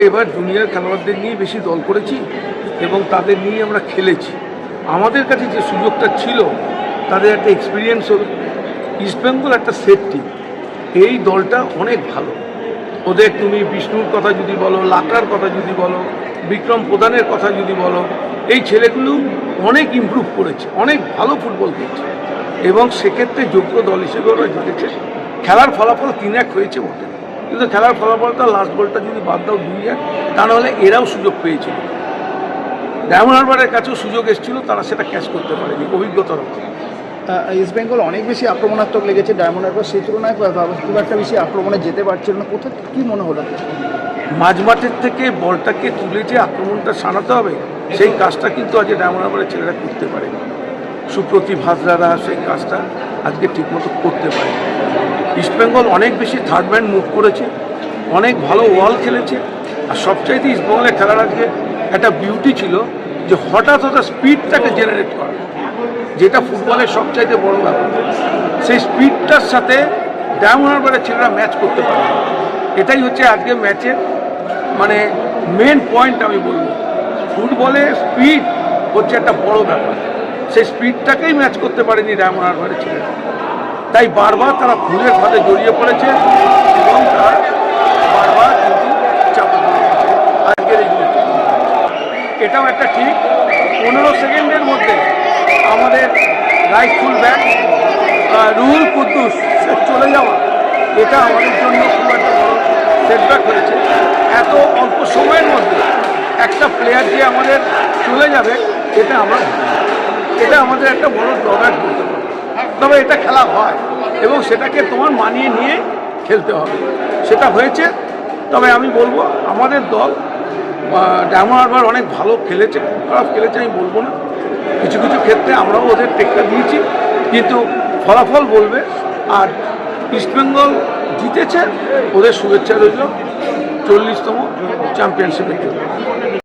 এবার জুনিয়র খেলোয়াড়দের নিয়ে বেশি দল করেছি এবং তাদের নিয়ে আমরা খেলেছি। আমাদের কাছে যে সুযোগটা ছিল, তাদের একটা এক্সপিরিয়েন্স হল। ইস্টবেঙ্গল একটা সেট টিম এই দলটা অনেক ভালো। ওদের তুমি বিষ্ণুর কথা যদি বলো, লাকড়ার কথা যদি বলো, বিক্রম প্রধানের কথা যদি বলো, এই ছেলেগুলো অনেক ইমপ্রুভ করেছে, অনেক ভালো ফুটবল খেলছে। এবং সেক্ষেত্রে যোগ্য দল হিসেবে ওরা জিতেছে। খেলার ফলাফল তিন এক হয়েছে বটে কিন্তু খেলার ফলাফলটা লাস্ট বলটা যদি বাদ দাও দুই এক তা নাহলে এরাও সুযোগ পেয়েছিল। ডায়মন্ড হারবারের কাছেও সুযোগ এসেছিল তারা সেটা ক্যাচ করতে পারেনি অভিজ্ঞতার অভাবে। ইস্ট বেঙ্গল অনেক বেশি আক্রমণাত্মক লেগেছে ডায়মন্ড হারবার সেই তুলনায় খুব একটা বেশি আক্রমণে যেতে পারছিল না। কোথা কি মনে হলো? মাঝমাঠের থেকে বলটাকে তুলে যে আক্রমণটা সানাতে হবে সেই কাজটা কিন্তু আজকে ডায়মন্ড হারবারের ছেলেরা করতে পারে সুপ্রতিভ হাজরারা সেই কাজটা আজকে ঠিকমতো করতে পারে ইস্টবেঙ্গল অনেক বেশি থার্ড ম্যান মুভ করেছে, অনেক ভালো ওয়াল খেলেছে, আর সবচাইতে ইস্টবেঙ্গলের খেলার আজকে একটা বিউটি ছিল যে হঠাৎ হঠাৎ স্পিডটাকে জেনারেট করা, যেটা ফুটবলের সবচাইতে বড় ব্যাপার। সেই স্পিডটার সাথে ডায়মন্ড হারবারের ছেলেরা ম্যাচ করতে পারে। এটাই হচ্ছে আজকে ম্যাচের মানে মেন পয়েন্ট আমি বলব। ফুটবলে স্পিড হচ্ছে একটা বড় ব্যাপার। সেই স্পিডটাকেই ম্যাচ করতে পারেনি ডায়মন্ড হারবারের ছেলেরা। তাই বারবার তারা ভুলের ফাঁদে জড়িয়ে পড়েছে এবং তারা বারবার কিন্তু চাপে আজকের এই। এটাও একটা ঠিক, পনেরো সেকেন্ডের মধ্যে আমাদের right full back Ruhul Kuddus চলে যাওয়া, এটা আমাদের জন্য খুব একটা বড় সেটব্যাক হয়েছে। এত অল্প সময়ের মধ্যে একটা প্লেয়ার যে আমাদের চলে যাবে, এটা আমরা এটা আমাদের একটা বড় ড্রব্যাক বলতে পারি। তবে এটা খেলা হয় এবং সেটাকে তোমার মানিয়ে নিয়ে খেলতে হবে। সেটা হয়েছে। তবে আমি বলব, আমাদের দল ডায়মন্ড হারবার অনেক ভালো খেলেছে খুব খারাপ খেলেছে আমি বলব না। কিছু কিছু ক্ষেত্রে আমরাও ওদের টেক্কা দিয়েছি, কিন্তু ফলাফল বলবে। আর ইস্টবেঙ্গল জিতেছে, ওদের শুভেচ্ছা রইল চল্লিশতম চ্যাম্পিয়নশিপের জন্য।